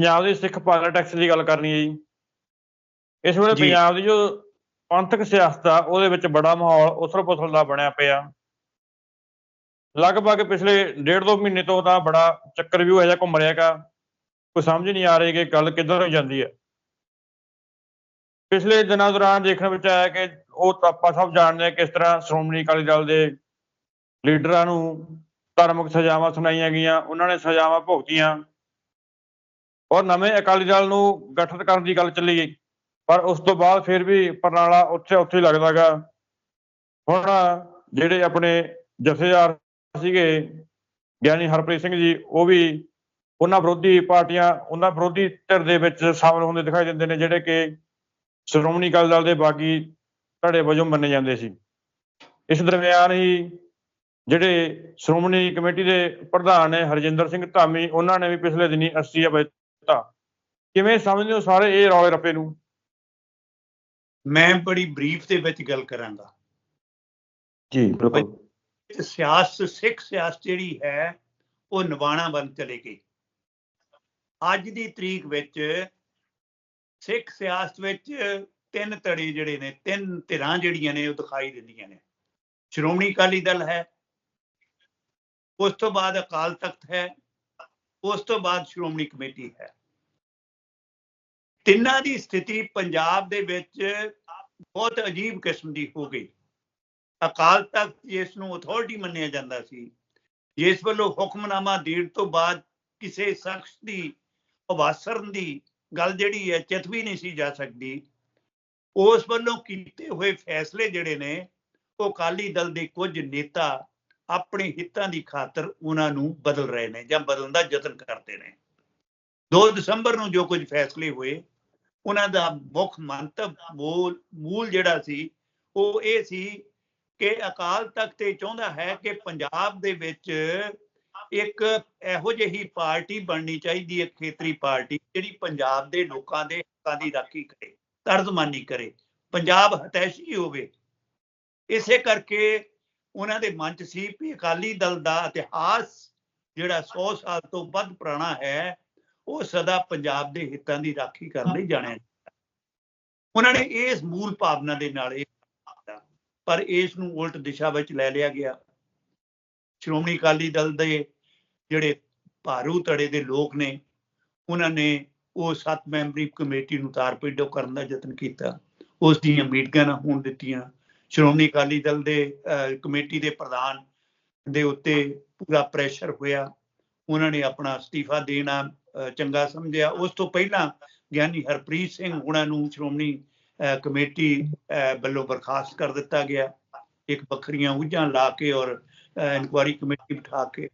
ਪੰਜਾਬ ਦੀ ਸਿੱਖ politics ਦੀ ਗੱਲ ਕਰਨੀ ਹੈ ਜੀ। ਇਸ ਵੇਲੇ ਜੀ। ਪੰਜਾਬ ਦੀ ਜੋ ਪੰਥਕ ਸਿਆਸਤ ਆ ਉਹਦੇ ਵਿੱਚ ਬੜਾ ਮਾਹੌਲ ਉਥਲ-ਪੁਥਲ ਦਾ ਬਣਿਆ ਪਿਆ। ਲਗਭਗ ਪਿਛਲੇ ਡੇਢ ਦੋ ਮਹੀਨੇ ਤੋਂ ਤਾਂ ਬੜਾ ਚੱਕਰ ਵੀ ਹੋਇਆ ਘੁੰਮ ਰਿਹਾਗਾ ਕੋਈ ਸਮਝ ਨਹੀਂ ਆ ਰਹੀ ਕਿ ਗੱਲ ਕਿੱਧਰ ਨੂੰ ਜਾਂਦੀ ਹੈ। ਪਿਛਲੇ ਦਿਨਾਂ ਦੌਰਾਨ ਦੇਖਣ ਵਿੱਚ ਆਇਆ ਕਿ ਉਹ ਆਪਾਂ ਸਭ ਜਾਣਦੇ ਹਾਂ ਕਿਸ ਤਰ੍ਹਾਂ ਸ਼੍ਰੋਮਣੀ ਅਕਾਲੀ ਦਲ ਦੇ ਲੀਡਰਾਂ ਨੂੰ ਧਾਰਮਿਕ ਸਜ਼ਾਵਾਂ ਸੁਣਾਈਆਂ ਗਈਆਂ ਉਹਨਾਂ ਨੇ ਸਜ਼ਾਵਾਂ ਭੁਗਤੀਆਂ। ਔਰ ਨਵੇਂ ਅਕਾਲੀ ਦਲ ਨੂੰ ਗਠਿਤ ਕਰਨ ਦੀ ਗੱਲ ਚੱਲੀ ਗਈ। ਪਰ ਉਸ ਤੋਂ ਬਾਅਦ ਫਿਰ ਵੀ ਪਰਨਾਲਾ ਉੱਥੇ ਉੱਥੇ ਹੀ ਲੱਗਦਾਗਾ ਹੁਣ ਜਿਹੜੇ ਆਪਣੇ ਜਥੇਦਾਰ ਸੀਗੇ, ਗਿਆਨੀ ਹਰਪ੍ਰੀਤ ਸਿੰਘ ਜੀ, ਉਹ ਵੀ ਉਹਨਾਂ ਵਿਰੋਧੀ ਪਾਰਟੀਆਂ, ਉਹਨਾਂ ਵਿਰੋਧੀ ਧਿਰ ਦੇ ਵਿੱਚ ਸ਼ਾਮਲ ਹੁੰਦੇ ਦਿਖਾਈ ਦਿੰਦੇ ਨੇ, ਜਿਹੜੇ ਕਿ ਸ਼੍ਰੋਮਣੀ ਅਕਾਲੀ ਦਲ ਦੇ ਬਾਗੀ ਧੜੇ ਵਜੋਂ ਮੰਨੇ ਜਾਂਦੇ ਸੀ। ਇਸ ਦਰਮਿਆਨ ਹੀ ਜਿਹੜੇ ਸ਼੍ਰੋਮਣੀ ਕਮੇਟੀ ਦੇ ਪ੍ਰਧਾਨ ਨੇ ਹਰਜਿੰਦਰ ਸਿੰਘ ਧਾਮੀ, ਉਹਨਾਂ ਨੇ ਵੀ ਪਿਛਲੇ ਦਿਨੀ ਅਸਤੀਫਾ ਦਿੱਤਾ। ਕਿਵੇਂ ਸਮਝਦੇ ਹੋ ਸਾਰੇ ਇਹ ਰੌਲੇ ਰੱਪੇ ਨੂੰ? ਮੈਂ ਬੜੀ ਬਰੀਫ ਦੇ ਵਿੱਚ ਗੱਲ ਕਰਾਂਗਾ। ਜੀ ਤੇ ਸਿਆਸਤ ਸਿੱਖ ਸਿਆਸਤ ਜਿਹੜੀ ਹੈ ਉਹ ਨਿਵਾਣਾ ਵੱਲ ਚਲੇ ਗਈ। ਅੱਜ ਦੀ ਤਰੀਕ ਵਿੱਚ ਸਿੱਖ ਸਿਆਸਤ ਵਿੱਚ ਤਿੰਨ ਧੜੇ ਜਿਹੜੇ ਨੇ ਤਿੰਨ ਧਿਰਾਂ ਜਿਹੜੀਆਂ ਨੇ ਉਹ ਦਿਖਾਈ ਦਿੰਦੀਆਂ ਨੇ। ਸ਼੍ਰੋਮਣੀ ਅਕਾਲੀ ਦਲ ਹੈ ਉਸ ਤੋਂ ਬਾਅਦ ਅਕਾਲ ਤਖਤ ਹੈ ਉਸ ਤੋਂ ਬਾਅਦ ਸ਼੍ਰੋਮਣੀ ਕਮੇਟੀ ਹੈ। ਤਿੰਨਾਂ ਦੀ ਸਥਿਤੀ ਪੰਜਾਬ ਦੇ ਵਿੱਚ ਬਹੁਤ ਅਜੀਬ ਕਿਸਮ ਦੀ ਹੋ ਗਈ। ਅਕਾਲ ਤਖਤ ਜਿਸ ਨੂੰ ਅਥਾਰਟੀ ਮੰਨਿਆ ਜਾਂਦਾ ਸੀ, ਜਿਸ ਵੱਲੋਂ ਹੁਕਮਨਾਮਾ ਦੇਣ ਤੋਂ ਬਾਅਦ ਕਿਸੇ ਸ਼ਖਸ ਦੀ ਅਵਾਸਰਨ ਦੀ ਗੱਲ ਜਿਹੜੀ ਹੈ ਚਿਤਵੀ ਨਹੀਂ ਸੀ ਜਾ ਸਕਦੀ। ਉਸ ਵੱਲੋਂ ਕੀਤੇ ਹੋਏ ਫੈਸਲੇ ਜਿਹੜੇ ਨੇ, ਉਹ ਅਕਾਲੀ ਦਲ ਦੇ ਕੁਝ ਨੇਤਾ ਆਪਣੇ ਹਿੱਤਾਂ ਦੀ ਖਾਤਰ ਉਹਨਾਂ ਨੂੰ ਬਦਲ ਰਹੇ ਨੇ ਜਾਂ ਬਦਲਣ ਦਾ ਯਤਨ ਕਰਦੇ ਨੇ। 2 ਦਸੰਬਰ ਨੂੰ ਜੋ ਕੁਝ ਫੈਸਲੇ ਹੋਏ ਉਹਨਾਂ ਦਾ ਮੁੱਖ ਮੰਤਵ, ਮੂਲ ਮੂਲ ਜਿਹੜਾ ਸੀ, ਉਹ ਇਹ ਸੀ ਕਿ ਅਕਾਲ ਤਖਤ ਇਹ ਚਾਹੁੰਦਾ ਹੈ ਕਿ ਪੰਜਾਬ ਦੇ ਵਿੱਚ ਇੱਕ ਇਹੋ ਜਿਹੀ ਪਾਰਟੀ ਬਣਨੀ ਚਾਹੀਦੀ ਹੈ ਖੇਤਰੀ ਪਾਰਟੀ, ਜਿਹੜੀ ਪੰਜਾਬ ਦੇ ਲੋਕਾਂ ਦੇ ਹੱਕਾਂ ਦੀ ਰਾਖੀ ਕਰੇ, ਤਰਜਮਾਨੀ ਕਰੇ, ਪੰਜਾਬ ਹਤੈਸ਼ੀ ਹੋਵੇ। ਇਸੇ ਕਰਕੇ ਉਹਨਾਂ ਦੇ ਮਨ ਚ ਸੀ ਵੀ ਅਕਾਲੀ ਦਲ ਦਾ ਇਤਿਹਾਸ ਜਿਹੜਾ 100 ਸਾਲ ਤੋਂ ਵੱਧ ਪੁਰਾਣਾ ਹੈ ਉਹ ਸਦਾ ਪੰਜਾਬ ਦੇ ਹਿੱਤਾਂ ਦੀ ਰਾਖੀ ਕਰਨ ਲਈ ਜਾਣਿਆ ਜਾਂਦਾ। ਉਹਨਾਂ ਨੇ ਇਸ ਮੂਲ ਭਾਵਨਾ ਦੇ ਨਾਲ ਇਹ ਕੀਤਾ ਪਰ ਇਸ ਨੂੰ ਉਲਟ ਦਿਸ਼ਾ ਵਿੱਚ ਲੈ ਲਿਆ ਗਿਆ। ਸ਼੍ਰੋਮਣੀ ਅਕਾਲੀ ਦਲ ਦੇ ਜਿਹੜੇ ਭਾਰੂ ਧੜੇ ਦੇ ਲੋਕ ਨੇ ਉਹਨਾਂ ਨੇ ਉਹ ਸੱਤ ਮੈਂਬਰੀ ਕਮੇਟੀ ਨੂੰ ਤਾਰਪੀਡੋ ਕਰਨ ਦਾ ਯਤਨ ਕੀਤਾ। ਉਸ ਦੀਆਂ ਮੀਟਿੰਗਾਂ ਨਾ ਹੋਣ ਦਿੱਤੀਆਂ। ਸ਼੍ਰੋਮਣੀ ਅਕਾਲੀ ਦਲ ਦੇ ਕਮੇਟੀ ਦੇ ਪ੍ਰਧਾਨ ਦੇ ਉੱਤੇ ਪੂਰਾ ਪ੍ਰੈਸ਼ਰ ਹੋਇਆ। ਉਹਨਾਂ ਨੇ ਆਪਣਾ ਅਸਤੀਫਾ ਦੇਣਾ। ਚੰਗਾ ਸਮਝਿਆ। ਉਸ ਤੋਂ ਪਹਿਲਾਂ ਗਿਆਨੀ ਹਰਪ੍ਰੀਤ ਸਿੰਘ ਉਹਨਾਂ ਨੂੰ ਸ਼੍ਰੋਮਣੀ ਅਹ, ਕਮੇਟੀ ਅਹ, ਵੱਲੋਂ ਬਰਖਾਸਤ ਕਰ ਦਿੱਤਾ ਗਿਆ। ਇੱਕ ਵੱਖਰੀਆਂ ਉਜਾਂ ਲਾ ਕੇ ਔਰ ਇਨਕੁਆਰੀ ਕਮੇਟੀ ਬਿਠਾ ਕੇ।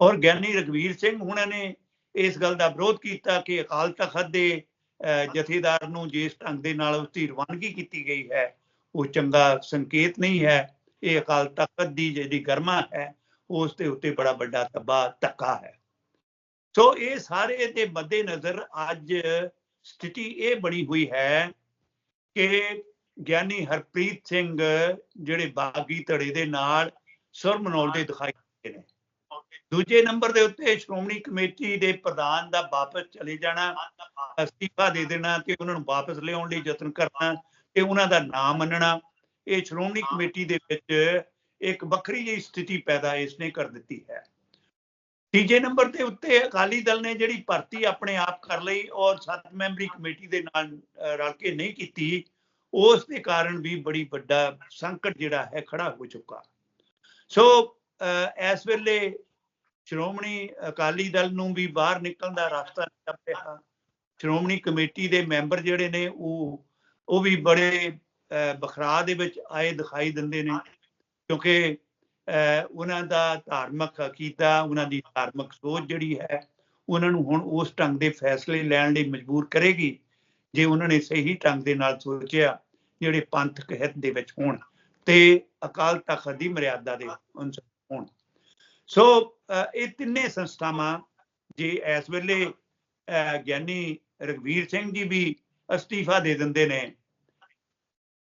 ਔਰ ਗਿਆਨੀ ਰਗਵੀਰ ਸਿੰਘ ਉਹਨਾਂ ਨੇ ਇਸ ਗੱਲ ਦਾ ਵਿਰੋਧ ਕੀਤਾ ਕਿ ਅਕਾਲ ਤਖਤ ਦੇ ਅਹ, ਜਥੇਦਾਰ ਨੂੰ ਜਿਸ ਢੰਗ ਦੇ ਨਾਲ ਉਸ ਦੀ ਰਵਾਨਗੀ ਕੀਤੀ ਗਈ ਹੈ ਉਹ ਚੰਗਾ ਸੰਕੇਤ ਨਹੀਂ ਹੈ। ਇਹ ਅਕਾਲ ਤਖਤ ਦੀ ਜਿਹੜੀ ਗਰਮਾ ਹੈ ਉਸ ਦੇ ਉੱਤੇ ਬੜਾ ਵੱਡਾ ਤਬਾ ਧੱਕਾ ਹੈ। ਸੋ ਇਹ ਸਾਰੇ ਦੇ ਮੱਦੇ ਨਜ਼ਰ ਅੱਜ ਸਥਿਤੀ ਇਹ ਬਣੀ ਹੋਈ ਹੈ ਕਿ ਗਿਆਨੀ ਹਰਪ੍ਰੀਤ ਸਿੰਘ ਜਿਹੜੇ ਬਾਗੀ ਧੜੇ ਦੇ ਨਾਲ ਸੁਰ ਮਨੋਲਦੇ ਦਿਖਾਈ ਦਿੰਦੇ ਨੇ। ਦੂਜੇ ਨੰਬਰ ਦੇ ਉੱਤੇ ਸ਼੍ਰੋਮਣੀ ਕਮੇਟੀ ਦੇ ਪ੍ਰਧਾਨ ਦਾ ਵਾਪਸ ਚਲੇ ਜਾਣਾ, ਅਸਤੀਫਾ ਦੇ ਦੇਣਾ ਤੇ ਉਹਨਾਂ ਨੂੰ ਵਾਪਸ ਲਿਆਉਣ ਲਈ ਯਤਨ ਕਰਨਾ ਤੇ ਉਹਨਾਂ ਦਾ ਨਾਮ ਮੰਨਣਾ, ਇਹ ਸ਼੍ਰੋਮਣੀ ਕਮੇਟੀ ਦੇ ਵਿੱਚ ਇੱਕ ਵੱਖਰੀ ਜਿਹੀ ਸਥਿਤੀ ਪੈਦਾ ਇਸਨੇ ਕਰ ਦਿੱਤੀ ਹੈ। ਤੀਜੇ ਨੰਬਰ ਦੇ ਉੱਤੇ ਅਕਾਲੀ ਦਲ ਨੇ ਜਿਹੜੀ ਭਰਤੀ ਆਪਣੇ ਆਪ ਕਰ ਲਈ ਔਰ ਸੱਤ ਮੈਂਬਰੀ ਕਮੇਟੀ ਦੇ ਨਾਲ ਰਲ ਕੇ ਨਹੀਂ ਕੀਤੀ ਉਸ ਦੇ ਕਾਰਨ ਵੀ ਬੜੀ ਵੱਡਾ ਸੰਕਟ ਜਿਹੜਾ ਹੈ ਖੜਾ ਹੋ ਚੁੱਕਾ। ਸੋ ਅਹ, ਇਸ ਵੇਲੇ ਸ਼੍ਰੋਮਣੀ ਅਕਾਲੀ ਦਲ ਨੂੰ ਵੀ ਬਾਹਰ ਨਿਕਲਣ ਦਾ ਰਸਤਾ ਨਹੀਂ ਲੱਭ ਰਿਹਾ। ਸ਼੍ਰੋਮਣੀ ਕਮੇਟੀ ਦੇ ਮੈਂਬਰ ਜਿਹੜੇ ਨੇ ਉਹ ਉਹ ਵੀ ਬੜੇ ਅਹ, ਬਖਰਾ ਦੇ ਵਿੱਚ ਆਏ ਦਿਖਾਈ ਦਿੰਦੇ ਨੇ ਕਿਉਂਕਿ ਉਹਨਾਂ ਦਾ ਧਾਰਮਿਕ ਅਕੀਦਾ ਉਹਨਾਂ ਦੀ ਧਾਰਮਿਕ ਸੋਚ ਜਿਹੜੀ ਹੈ ਉਹਨਾਂ ਨੂੰ ਹੁਣ ਉਸ ਢੰਗ ਦੇ ਫੈਸਲੇ ਲੈਣ ਲਈ ਮਜਬੂਰ ਕਰੇਗੀ ਜੇ ਉਹਨਾਂ ਨੇ ਸਹੀ ਢੰਗ ਦੇ ਨਾਲ ਸੋਚਿਆ ਜਿਹੜੇ ਪੰਥਕ ਹਿੱਤ ਦੇ ਵਿੱਚ ਹੋਣ ਤੇ ਅਕਾਲ ਤਖਤ ਦੀ ਮਰਿਆਦਾ ਦੇ ਅਨੁਸਾਰ ਹੋਣ। ਸੋ ਇਹ ਤਿੰਨੇ ਸੰਸਥਾਵਾਂ ਜੇ ਇਸ ਵੇਲੇ ਅਹ, ਗਿਆਨੀ ਰਗਵੀਰ ਸਿੰਘ ਜੀ ਵੀ ਅਸਤੀਫਾ ਦੇ ਦਿੰਦੇ ਨੇ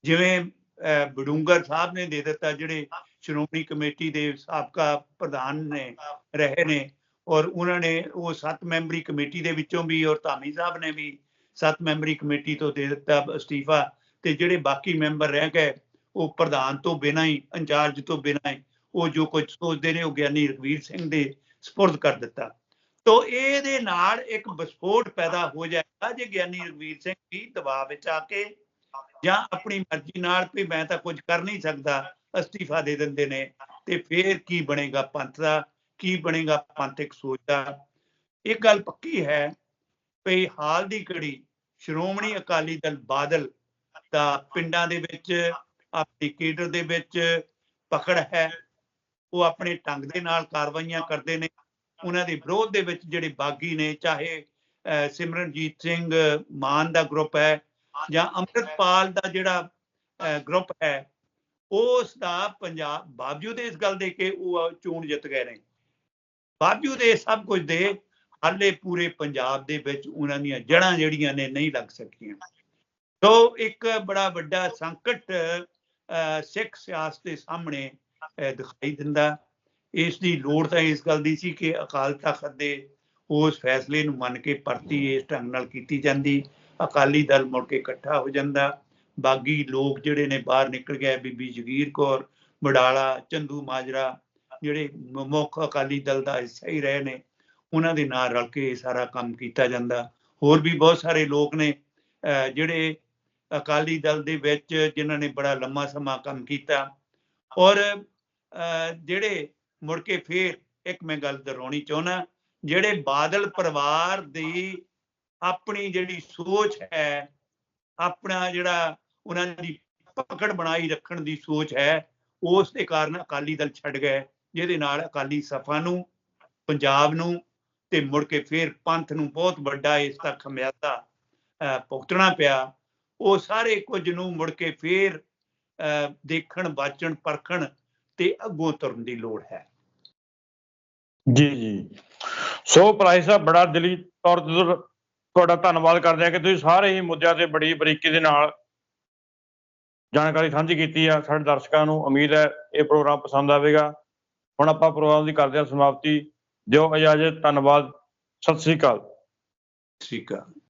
ਜਿਵੇਂ ਅਹ, ਬਡੂੰਗਰ ਸਾਹਿਬ ਨੇ ਦੇ ਦਿੱਤਾ ਜਿਹੜੇ ਸ਼੍ਰੋਮਣੀ ਕਮੇਟੀ ਦੇ ਸਾਬਕਾ ਪ੍ਰਧਾਨ ਨੇ ਰਹੇ ਨੇ ਔਰ ਉਹਨਾਂ ਨੇ ਉਹ ਸੱਤ ਮੈਂਬਰੀ ਕਮੇਟੀ ਦੇ ਵਿੱਚੋਂ ਵੀ ਔਰ ਧਾਮੀ ਸਾਹਿਬ ਨੇ ਵੀ ਸੱਤ ਮੈਂਬਰੀ ਕਮੇਟੀ ਤੋਂ ਦੇ ਦਿੱਤਾ ਅਸਤੀਫਾ ਤੇ ਜਿਹੜੇ ਬਾਕੀ ਮੈਂਬਰ ਰਹਿ ਗਏ, ਉਹ ਪ੍ਰਧਾਨ ਤੋਂ ਬਿਨਾਂ ਹੀ, ਇੰਚਾਰਜ ਤੋਂ ਬਿਨਾਂ ਹੀ, ਉਹ ਜੋ ਕੁਝ ਸੋਚਦੇ ਨੇ ਉਹ ਗਿਆਨੀ ਰਘਵੀਰ ਸਿੰਘ ਦੇ ਸਪੁਰਦ ਕਰ ਦਿੱਤਾ। ਤੋ ਇਹਦੇ ਨਾਲ ਇੱਕ ਵਿਸਫੋਟ ਪੈਦਾ ਹੋ ਜਾਏਗਾ ਜੇ ਗਿਆਨੀ ਰਘਵੀਰ ਸਿੰਘ ਵੀ ਦਬਾਅ ਵਿੱਚ ਆ ਕੇ ਜਾਂ ਆਪਣੀ ਮਰਜ਼ੀ ਨਾਲ ਵੀ ਮੈਂ ਤਾਂ ਕੁਝ ਕਰ ਨਹੀਂ ਸਕਦਾ ਅਸਤੀਫਾ ਦੇ ਦਿੰਦੇ ਨੇ ਤੇ ਫੇਰ ਕੀ ਬਣੇਗਾ ਪੰਥ ਦਾ ਕੀ ਬਣੇਗਾ ਪੰਥਕ ਸੋਚ ਦਾ। ਇਹ ਗੱਲ ਪੱਕੀ ਹੈ ਵੀ ਹਾਲ ਦੀ ਘੜੀ ਸ਼੍ਰੋਮਣੀ ਅਕਾਲੀ ਦਲ ਬਾਦਲ ਦਾ ਪਿੰਡਾਂ ਦੇ ਵਿੱਚ ਆਪਣੀ ਕੇਡਰ ਦੇ ਵਿੱਚ ਪਕੜ ਹੈ। ਉਹ ਆਪਣੇ ਢੰਗ ਦੇ ਨਾਲ ਕਾਰਵਾਈਆਂ ਕਰਦੇ ਨੇ। ਉਹਨਾਂ ਦੇ ਵਿਰੋਧ ਦੇ ਵਿੱਚ ਜਿਹੜੇ ਬਾਗੀ ਨੇ ਚਾਹੇ ਅਹ, ਸਿਮਰਨਜੀਤ ਸਿੰਘ ਮਾਨ ਦਾ ਗਰੁੱਪ ਹੈ ਜਾਂ ਅੰਮ੍ਰਿਤਪਾਲ ਦਾ ਜਿਹੜਾ ਅਹ, ਗਰੁੱਪ ਹੈ ਉਸ ਦਾ ਪੰਜਾਬ ਬਾਵਜੂਦ ਇਸ ਗੱਲ ਦੇ ਕਿ ਉਹ ਚੋਣ ਜਿੱਤ ਗਏ ਨੇ ਬਾਵਜੂਦ ਇਹ ਸਭ ਕੁਝ ਦੇ ਹਾਲੇ ਪੂਰੇ ਪੰਜਾਬ ਦੇ ਵਿੱਚ ਉਹਨਾਂ ਦੀਆਂ ਜੜ੍ਹਾਂ ਜਿਹੜੀਆਂ ਨੇ ਨਹੀਂ ਲੱਗ ਸਕੀਆਂ। ਸੋ ਇੱਕ ਬੜਾ ਵੱਡਾ ਸੰਕਟ ਅਹ, ਸਿੱਖ ਸਿਆਸਤ ਦੇ ਸਾਹਮਣੇ ਦਿਖਾਈ ਦਿੰਦਾ। ਇਸ ਦੀ ਲੋੜ ਤਾਂ ਇਸ ਗੱਲ ਦੀ ਸੀ ਕਿ ਅਕਾਲ ਤਖਤ ਦੇ ਉਸ ਫੈਸਲੇ ਨੂੰ ਮੰਨ ਕੇ ਪਰਤੀ ਇਸ ਢੰਗ ਨਾਲ ਕੀਤੀ ਜਾਂਦੀ। ਅਕਾਲੀ ਦਲ ਮੁੜ ਕੇ ਇਕੱਠਾ ਹੋ ਜਾਂਦਾ। ਬਾਗੀ ਲੋਕ ਜਿਹੜੇ ਨੇ ਬਾਹਰ ਨਿਕਲ ਗਏ ਬੀਬੀ ਜਗੀਰ ਕੌਰ ਬਡਾਲਾ ਚੰਦੂ ਮਾਜਰਾ, ਜਿਹੜੇ ਮੁੱਖ ਅਕਾਲੀ ਦਲ ਦਾ ਹਿੱਸਾ ਹੀ ਰਹੇ ਨੇ, ਉਹਨਾਂ ਦੇ ਨਾਲ ਰਲ ਕੇ ਇਹ ਸਾਰਾ ਕੰਮ ਕੀਤਾ ਜਾਂਦਾ। ਹੋਰ ਵੀ ਬਹੁਤ ਸਾਰੇ ਲੋਕ ਨੇ ਜਿਹੜੇ ਅਕਾਲੀ ਦਲ ਦੇ ਵਿੱਚ ਜਿਨ੍ਹਾਂ ਨੇ ਬੜਾ ਲੰਮਾ ਸਮਾਂ ਕੰਮ ਕੀਤਾ। ਔਰ, ਅਹ ਜਿਹੜੇ ਮੁੜ ਕੇ ਫੇਰ ਇੱਕ ਮੈਂ ਗੱਲ ਦੁਹਰਾਉਣੀ ਚਾਹੁੰਦਾ, ਜਿਹੜੇ ਬਾਦਲ ਪਰਿਵਾਰ ਦੀ ਆਪਣੀ ਜਿਹੜੀ ਸੋਚ ਹੈ, ਆਪਣਾ ਜਿਹੜਾ ਉਹਨਾਂ ਦੀ ਪਕੜ ਬਣਾਈ ਰੱਖਣ ਦੀ ਸੋਚ ਹੈ। ਉਸ ਦੇ ਕਾਰਨ ਅਕਾਲੀ ਦਲ ਛੱਡ ਗਏ, ਜਿਹਦੇ ਨਾਲ ਅਕਾਲੀ ਸਫਾ ਨੂੰ, ਪੰਜਾਬ ਨੂੰ ਤੇ ਮੁੜ ਕੇ ਫੇਰ ਪੰਥ ਨੂੰ ਬਹੁਤ ਵੱਡਾ ਇਸ ਦਾ ਖਮਿਆਜ਼ਾ ਭੁਗਤਣਾ ਪਿਆ। ਉਹ ਸਾਰੇ ਕੁਝ ਨੂੰ ਮੁੜ ਕੇ ਫੇਰ ਦੇਖਣ ਬਾਚਣ ਪਰਖਣ ਤੇ ਅੱਗੋਂ ਤੁਰਨ ਦੀ ਲੋੜ ਹੈ। ਜੀ ਜੀ। ਸੋ ਭਰਾਈ ਸਾਹਿਬ, ਬੜਾ ਦਿਲੀ ਤੌਰ ਤੇ ਤੁਹਾਡਾ ਧੰਨਵਾਦ ਕਰਦੇ ਹਾਂ ਕਿ ਤੁਸੀਂ ਸਾਰੇ ਹੀ ਮੁੱਦਿਆਂ ਤੇ ਬੜੀ ਬਰੀਕੀ ਦੇ ਨਾਲ ਜਾਣਕਾਰੀ ਸਾਂਝੀ ਕੀਤੀ ਆ। ਸਾਡੇ ਦਰਸ਼ਕਾਂ ਨੂੰ ਉਮੀਦ ਹੈ ਇਹ ਪ੍ਰੋਗਰਾਮ ਪਸੰਦ ਆਵੇਗਾ। ਹੁਣ ਆਪਾਂ ਪ੍ਰੋਗਰਾਮ ਦੀ ਕਰਦੇ ਹਾਂ ਸਮਾਪਤੀ। ਦਿਓ ਇਜਾਜ਼ਤ, ਧੰਨਵਾਦ। ਸਤਿ ਸ੍ਰੀ ਅਕਾਲ। ਸਤਿ ਸ਼੍ਰੀ ਅਕਾਲ।